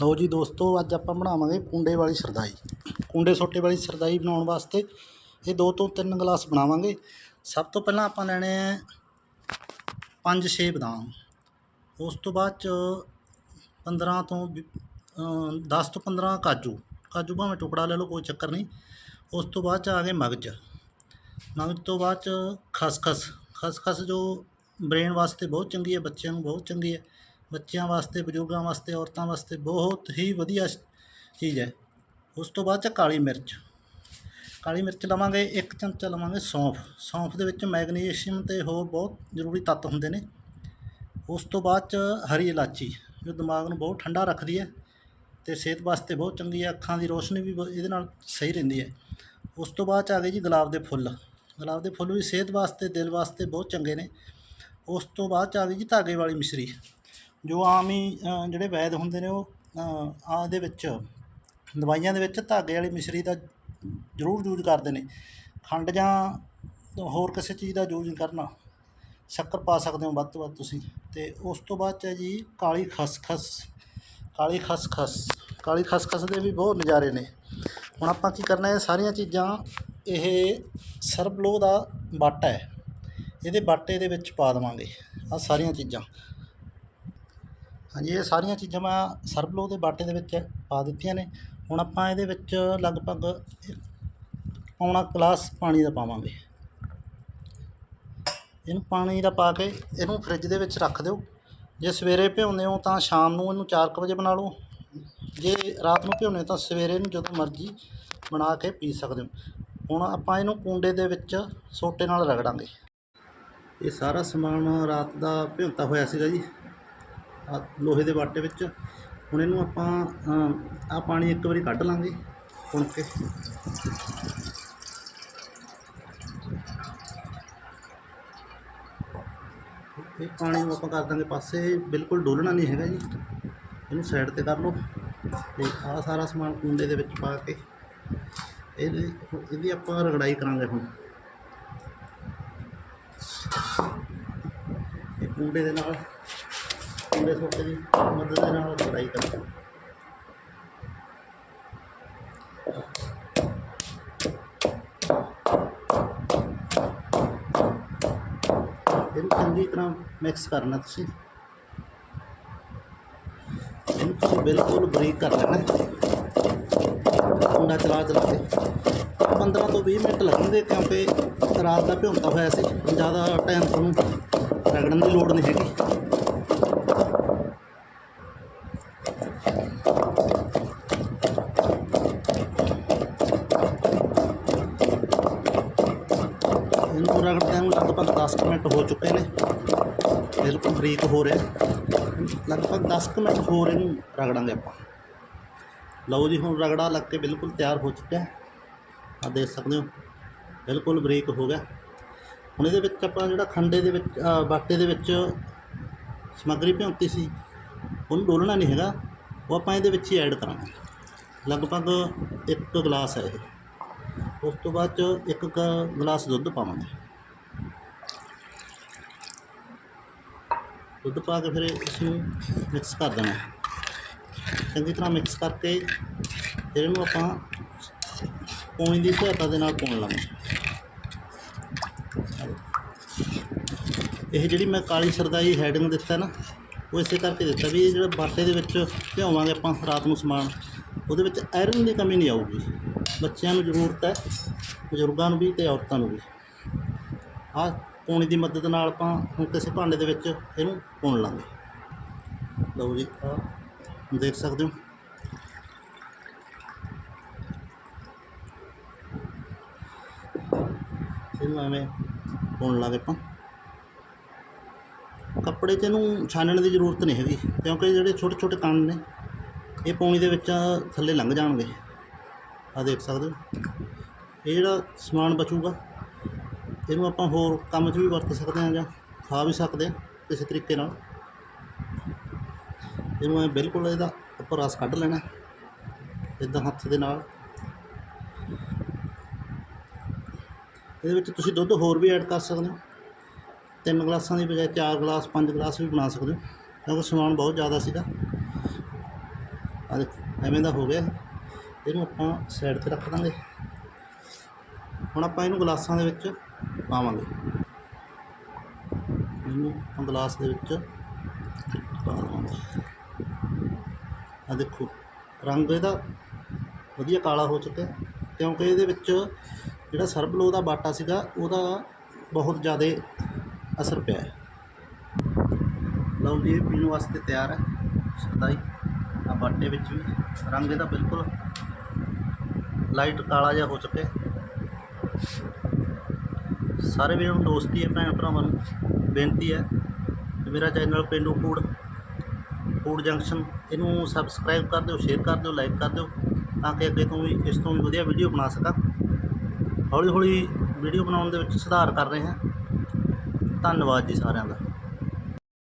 ਲਓ ਜੀ ਦੋਸਤੋ, ਅੱਜ ਆਪਾਂ ਬਣਾਵਾਂਗੇ ਕੁੰਡੇ ਵਾਲੀ ਸਰਦਾਈ। ਕੁੰਡੇ ਸੋਟੇ ਵਾਲੀ ਸਰਦਾਈ ਬਣਾਉਣ ਵਾਸਤੇ ਇਹ ਦੋ ਤੋਂ ਤਿੰਨ ਗਲਾਸ ਬਣਾਵਾਂਗੇ। ਸਭ ਤੋਂ ਪਹਿਲਾਂ ਆਪਾਂ ਲੈਣੇ ਆ ਪੰਜ ਛੇ ਬਦਾਮ। ਉਸ ਤੋਂ ਬਾਅਦ ਚ 15 ਤੋਂ 10 ਤੋਂ 15 ਕਾਜੂ। ਕਾਜੂ ਭਾਵੇਂ ਟੁਕੜਾ ਲੈ ਲਓ, ਕੋਈ ਚੱਕਰ ਨਹੀਂ। ਉਸ ਤੋਂ ਬਾਅਦ ਚ ਆ ਗਏ ਮਗਜ। ਮਗਜ ਤੋਂ ਬਾਅਦ ਚ ਖਸਖਸ। ਖਸਖਸ ਜੋ ਬ੍ਰੇਨ ਵਾਸਤੇ ਬਹੁਤ ਚੰਗੀ ਹੈ, ਬੱਚਿਆਂ ਨੂੰ ਬਹੁਤ ਚੰਗੀ ਹੈ। ਬੱਚਿਆਂ ਵਾਸਤੇ, ਬਜ਼ੁਰਗਾਂ ਵਾਸਤੇ, ਔਰਤਾਂ ਵਾਸਤੇ ਬਹੁਤ ਹੀ ਵਧੀਆ ਚੀਜ਼ ਹੈ। ਉਸ ਤੋਂ ਬਾਅਦ ਚ ਕਾਲੀ ਮਿਰਚ। ਕਾਲੀ ਮਿਰਚ ਲਵਾਂਗੇ, ਇੱਕ ਚਮਚਾ ਲਵਾਂਗੇ ਸੌਂਫ। ਸੌਂਫ ਦੇ ਵਿੱਚ ਮੈਗਨੀਸ਼ੀਅਮ ਤੇ ਹੋਰ ਬਹੁਤ ਜ਼ਰੂਰੀ ਤੱਤ ਹੁੰਦੇ ਨੇ। ਉਸ ਤੋਂ ਬਾਅਦ ਚ ਹਰੀ ਇਲਾਚੀ, ਜੋ ਦਿਮਾਗ ਨੂੰ ਬਹੁਤ ਠੰਡਾ ਰੱਖਦੀ ਹੈ ਤੇ ਸਿਹਤ ਵਾਸਤੇ ਬਹੁਤ ਚੰਗੀ ਹੈ। ਅੱਖਾਂ ਦੀ ਰੋਸ਼ਨੀ ਵੀ ਬ- ਇਹਦੇ ਨਾਲ ਸਹੀ ਰਹਿੰਦੀ ਹੈ। ਉਸ ਤੋਂ ਬਾਅਦ ਚ ਆ ਗਏ ਜੀ ਗੁਲਾਬ ਦੇ ਫੁੱਲ। ਗੁਲਾਬ ਦੇ ਫੁੱਲ ਵੀ ਸਿਹਤ ਵਾਸਤੇ, ਦਿਲ ਵਾਸਤੇ ਬਹੁਤ ਚੰਗੇ ਨੇ। ਉਸ ਤੋਂ ਬਾਅਦ ਚ ਆ ਗਈ ਜੀ ਧਾਗੇ ਵਾਲੀ ਮਿਸ਼ਰੀ। ਜੋ ਆਮ ਹੀ ਜਿਹੜੇ ਵੈਦ ਹੁੰਦੇ ਨੇ ਉਹ ਅ, ਆ ਦੇ ਵਿੱਚ ਦਵਾਈਆਂ ਦੇ ਵਿੱਚ ਧਾਗੇ ਵਾਲੀ ਮਿਸ਼ਰੀ ਦਾ ਜ਼ਰੂਰ ਯੂਜ਼ ਕਰਦੇ ਨੇ। ਖੰਡ ਜਾਂ ਹੋਰ ਕਿਸੇ ਚੀਜ਼ ਦਾ ਯੂਜ਼ ਕਰਨਾ ਸ਼ੱਕਰ ਪਾ ਸਕਦੇ ਹੋ ਵੱਧ ਤੋਂ ਵੱਧ ਤੁਸੀਂ। ਤੇ ਉਸ ਤੋਂ ਬਾਅਦ 'ਚ ਜੀ ਕਾਲੀ ਖਸਖਸ ਕਾਲੀ ਖਸਖਸ ਕਾਲੀ ਖਸਖਸ ਦੇ ਵੀ ਬਹੁਤ ਨਜ਼ਾਰੇ ਨੇ। ਹੁਣ ਆਪਾਂ ਕੀ ਕਰਨਾ ਇਹ ਸਾਰੀਆਂ ਚੀਜ਼ਾਂ ਇਹ ਸਰਬਲੋ ਦਾ ਬਾਟਾ ਹੈ। ਇਹਦੇ ਬਾਟੇ ਦੇ ਵਿੱਚ ਪਾ ਦੇਵਾਂਗੇ ਆ ਸਾਰੀਆਂ ਚੀਜ਼ਾਂ। ਹਾਂਜੀ, ਇਹ ਸਾਰੀਆਂ ਚੀਜ਼ਾਂ ਮੈਂ ਸਰਬਲੋ ਦੇ ਬਾਟੇ ਦੇ ਵਿੱਚ ਪਾ ਦਿੱਤੀਆਂ ਨੇ। ਹੁਣ ਆਪਾਂ ਇਹਦੇ ਵਿੱਚ ਲਗਭਗ ਇੱਕ ਪੌਣਾ ਗਲਾਸ ਪਾਣੀ ਦਾ ਪਾਵਾਂਗੇ। ਇਹਨੂੰ ਪਾਣੀ ਦਾ ਪਾ ਕੇ ਇਹਨੂੰ ਫ੍ਰਿਜ ਦੇ ਵਿੱਚ ਰੱਖ ਦਿਓ। ਜੇ ਸਵੇਰੇ ਭਿਉਂਦੇ ਹੋ ਤਾਂ ਸ਼ਾਮ ਨੂੰ ਇਹਨੂੰ 4 ਵਜੇ ਬਣਾ ਲਓ। ਜੇ ਰਾਤ ਨੂੰ ਭਿਉਂਦੇ ਹੋ ਤਾਂ ਸਵੇਰੇ ਨੂੰ ਜਦੋਂ ਮਰਜ਼ੀ ਬਣਾ ਕੇ ਪੀ ਸਕਦੇ ਹੋ। ਹੁਣ ਆਪਾਂ ਇਹਨੂੰ ਕੁੰਡੇ ਦੇ ਵਿੱਚ ਸੋਟੇ ਨਾਲ ਰਗੜਾਂਗੇ। ਇਹ ਸਾਰਾ ਸਮਾਨ ਰਾਤ ਦਾ ਭਿਉਂਤਾ ਹੋਇਆ ਸੀਗਾ ਜੀ। ਲੋਹੇ ਦੇ ਬਾਟੇ ਵਿੱਚ। ਹੁਣ ਇਹਨੂੰ ਆਪਾਂ ਆ ਪਾਣੀ ਇੱਕ ਵਾਰੀ ਕੱਢ ਲਾਂਗੇ ਪੁਣ ਕੇ। ਇਹ ਪਾਣੀ ਨੂੰ ਆਪਾਂ ਕਰ ਦਾਂਗੇ ਪਾਸੇ, ਬਿਲਕੁਲ ਡੋਲਣਾ ਨਹੀਂ ਹੈਗਾ ਜੀ। ਇਹਨੂੰ ਸਾਈਡ ਤੇ ਕਰ ਲਓ ਤੇ ਆ ਸਾਰਾ ਸਮਾਨ ਕੁੰਡੇ ਦੇ ਵਿੱਚ ਪਾ ਕੇ ਇਹਦੀ ਇਹਦੀ ਆਪਾਂ ਰਗੜਾਈ ਕਰਾਂਗੇ ਹੁਣ। ਇਹ ਕੁੰਡੇ ਦੇ ਨਾਲ ਛੋਟੇ ਸੋਟੇ ਦੀ ਮਦਦ ਦੇ ਨਾਲ ਰਗੜਾਈ ਕਰਾਂਗੇ ਇਹਨੂੰ ਚੰਗੀ ਤਰ੍ਹਾਂ ਮਿਕਸ ਕਰਨਾ ਤੁਸੀਂ। ਇਹਨੂੰ ਤੁਸੀਂ ਬਿਲਕੁਲ ਬਰੀਕ ਕਰ ਲੈਣਾ ਹੈ। ਕੁੰਡਾ ਚਲਾ ਚਲਾ ਕੇ। 15 ਤੋਂ 20 ਮਿੰਟ ਲੱਗਣਗੇ ਕਿਉਂਕਿ ਰਾਤ ਦਾ ਭਿਉਂਤਾ ਹੋਇਆ ਸੀ। ਜ਼ਿਆਦਾ ਟਾਈਮ ਤੁਹਾਨੂੰ ਰਗੜਨ ਦੀ ਲੋੜ ਨਹੀਂ ਹੈਗੀ। ਇਹਨੂੰ ਰਗੜਦਿਆਂ ਨੂੰ ਲਗਭਗ 10 ਕੁ ਮਿੰਟ ਹੋ ਚੁੱਕੇ ਨੇ। ਬਿਲਕੁਲ ਬਰੀਕ ਹੋ ਰਿਹਾ। ਲਗਭਗ 10 ਕੁ ਮਿੰਟ ਹੋਰ ਇਹਨੂੰ ਰਗੜਾਂਗੇ ਆਪਾਂ। ਲਓ ਜੀ, ਹੁਣ ਰਗੜਾ ਲੱਗ ਕੇ ਬਿਲਕੁਲ ਤਿਆਰ ਹੋ ਚੁੱਕਿਆ ਆ ਦੇਖ ਸਕਦੇ ਹੋ, ਬਿਲਕੁਲ ਬਰੀਕ ਹੋ ਗਿਆ। ਹੁਣ ਇਹਦੇ ਵਿੱਚ ਆਪਾਂ ਜਿਹੜਾ ਖੰਡੇ ਦੇ ਵਿੱਚ ਬਾਟੇ ਦੇ ਵਿੱਚ ਸਮੱਗਰੀ ਭਿਉਂਤੀ ਸੀ, ਉਹਨੂੰ ਡੋਲਣਾ ਨਹੀਂ ਹੈਗਾ। ਉਹ ਆਪਾਂ ਇਹਦੇ ਵਿੱਚ ਹੀ ਐਡ ਕਰਾਂਗੇ। ਲਗਭਗ ਇੱਕ ਗਲਾਸ ਹੈ ਇਹ। ਉਸ ਤੋਂ ਬਾਅਦ ਚ ਇੱਕ ਕ ਗਲਾਸ ਦੁੱਧ ਪਾਵਾਂਗੇ। ਦੁੱਧ ਪਾ ਕੇ ਫਿਰ ਇਸ ਨੂੰ ਮਿਕਸ ਕਰ ਦੇਣਾ। ਚੰਗੀ ਤਰ੍ਹਾਂ ਮਿਕਸ ਕਰਕੇ ਫਿਰ ਇਹਨੂੰ ਆਪਾਂ ਪੌਣੀ ਦੀ ਸਹਾਇਤਾ ਦੇ ਨਾਲ ਪਾਉਣ ਲਾਂਗੇ। ਇਹ ਜਿਹੜੀ ਮੈਂ ਕਾਲੀ ਸਰਦਾਈ ਹੈਡਿੰਗ ਦਿੱਤਾ ਨਾ ਉਹ ਇਸੇ ਕਰਕੇ ਦਿੱਤਾ ਵੀ ਇਹ ਜਿਹੜਾ ਬਾਟੇ ਦੇ ਵਿੱਚ ਭਿਓਵਾਂਗੇ ਆਪਾਂ ਰਾਤ ਨੂੰ ਸਮਾਨ, ਉਹਦੇ ਵਿੱਚ ਆਇਰਨ ਦੀ ਕਮੀ ਨਹੀਂ ਆਊਗੀ। ਬੱਚਿਆਂ ਨੂੰ ਜ਼ਰੂਰਤ ਹੈ, ਬਜ਼ੁਰਗਾਂ ਨੂੰ ਵੀ ਤੇ ਔਰਤਾਂ ਨੂੰ ਵੀ। ਆਹ ਪੌਣੀ ਦੀ ਮਦਦ ਨਾਲ ਆਪਾਂ ਹੁਣ ਕਿਸੇ ਭਾਂਡੇ ਦੇ ਵਿੱਚ ਇਹਨੂੰ ਪੁਣ ਲਾਂਗੇ। ਲਓ ਜੀ, ਆਹ ਦੇਖ ਸਕਦੇ ਹੋ। ਇਹਨੂੰ ਐਵੇਂ ਪੁਣ ਲਾਂਗੇ ਆਪਾਂ। ਕੱਪੜੇ 'ਚ ਇਹਨੂੰ ਛਾਨਣ ਦੀ ਜ਼ਰੂਰਤ ਨਹੀਂ ਹੈਗੀ, ਕਿਉਂਕਿ ਜਿਹੜੇ ਛੋਟੇ ਛੋਟੇ ਕਣ ਨੇ, ਇਹ ਪੌਣੀ ਦੇ ਵਿੱਚ ਥੱਲੇ ਲੰਘ ਜਾਣਗੇ। ਆ ਦੇਖ ਸਕਦੇ ਹੋ। ਇਹ ਜਿਹੜਾ ਸਮਾਨ ਬਚੂਗਾ, ਇਹਨੂੰ ਆਪਾਂ ਹੋਰ ਕੰਮ 'ਚ ਵੀ ਵਰਤ ਸਕਦੇ ਹਾਂ ਜਾਂ ਖਾ ਵੀ ਸਕਦੇ ਹਾਂ ਕਿਸੇ ਤਰੀਕੇ ਨਾਲ। ਇਹਨੂੰ ਐ ਬਿਲਕੁਲ ਇਹਦਾ ਉੱਪਰ ਰਸ ਕੱਢ ਲੈਣਾ ਇਦਾਂ ਹੱਥ ਦੇ ਨਾਲ। ਇਹਦੇ ਵਿੱਚ ਤੁਸੀਂ ਦੁੱਧ ਹੋਰ ਵੀ ਐਡ ਕਰ ਸਕਦੇ ਹੋ। ਤਿੰਨ ਗਲਾਸਾਂ ਦੀ ਬਜਾਏ ਚਾਰ ਗਲਾਸ, ਪੰਜ ਗਲਾਸ ਵੀ ਬਣਾ ਸਕਦੇ ਹੋ। ਕਿਉਂਕਿ ਸਮਾਨ ਬਹੁਤ ਜ਼ਿਆਦਾ ਸੀਗਾ। ਆ ਦੇਖੋ, ਐਵੇਂ ਦਾ ਹੋ ਗਿਆ ਇਹਨੂੰ ਆਪਾਂ ਸਾਈਡ ਤੇ ਰੱਖ ਦਾਂਗੇ। ਹੁਣ ਆਪਾਂ ਇਹਨੂੰ ਗਲਾਸਾਂ ਦੇ ਵਿੱਚ ਪਾਵਾਂਗੇ। ਇਹਨੂੰ ਆਪਾਂ ਗਲਾਸ ਦੇ ਵਿੱਚ ਪਾ ਲਵਾਂਗੇ। ਆ ਦੇਖੋ, ਰੰਗ ਇਹਦਾ ਵਧੀਆ ਕਾਲਾ ਹੋ ਚੁੱਕਾ ਕਿਉਂਕਿ ਇਹਦੇ ਵਿੱਚ ਜਿਹੜਾ ਸਰਬਲੋ ਦਾ ਬਾਟਾ ਸੀਗਾ, ਉਹਦਾ ਬਹੁਤ ਜ਼ਿਆਦਾ ਅਸਰ ਪਿਆ ਹੈ। ਲਓ ਜੀ, ਇਹ ਪੀਣ ਵਾਸਤੇ ਤਿਆਰ ਹੈ। ਸਰਦਾਈ ਆ ਬਾਟੇ ਵਿੱਚ ਵੀ। ਰੰਗ ਇਹਦਾ ਬਿਲਕੁਲ ਲਾਈਟ ਕਾਲਾ ਜਿਹਾ ਹੋ ਚੁੱਕਿਆ ਸਾਰੇ ਵੀਰਾਂ ਨੂੰ ਦੋਸਤੀ ਹੈ, ਭੈਣ ਭਰਾਵਾਂ ਨੂੰ। ਬੇਨਤੀ ਹੈ ਕਿ ਮੇਰਾ channel Pindu food food junction, ਇਹਨੂੰ ਸਬਸਕ੍ਰਾਈਬ ਕਰ ਦਿਓ ਸ਼ੇਅਰ ਕਰ ਦਿਓ ਲਾਈਕ ਕਰ ਦਿਓ, ਤਾਂ ਕਿ ਅੱਗੇ ਤੋਂ ਵੀ, ਇਸ ਤੋਂ ਵੀ ਵਧੀਆ ਵੀਡੀਓ ਬਣਾ ਸਕਾਂ। ਹੌਲੀ ਹੌਲੀ ਵੀਡੀਓ ਬਣਾਉਣ ਦੇ ਵਿੱਚ ਸੁਧਾਰ ਕਰ ਰਹੇ ਹਾਂ। ਧੰਨਵਾਦ ਜੀ ਸਾਰਿਆਂ ਦਾ।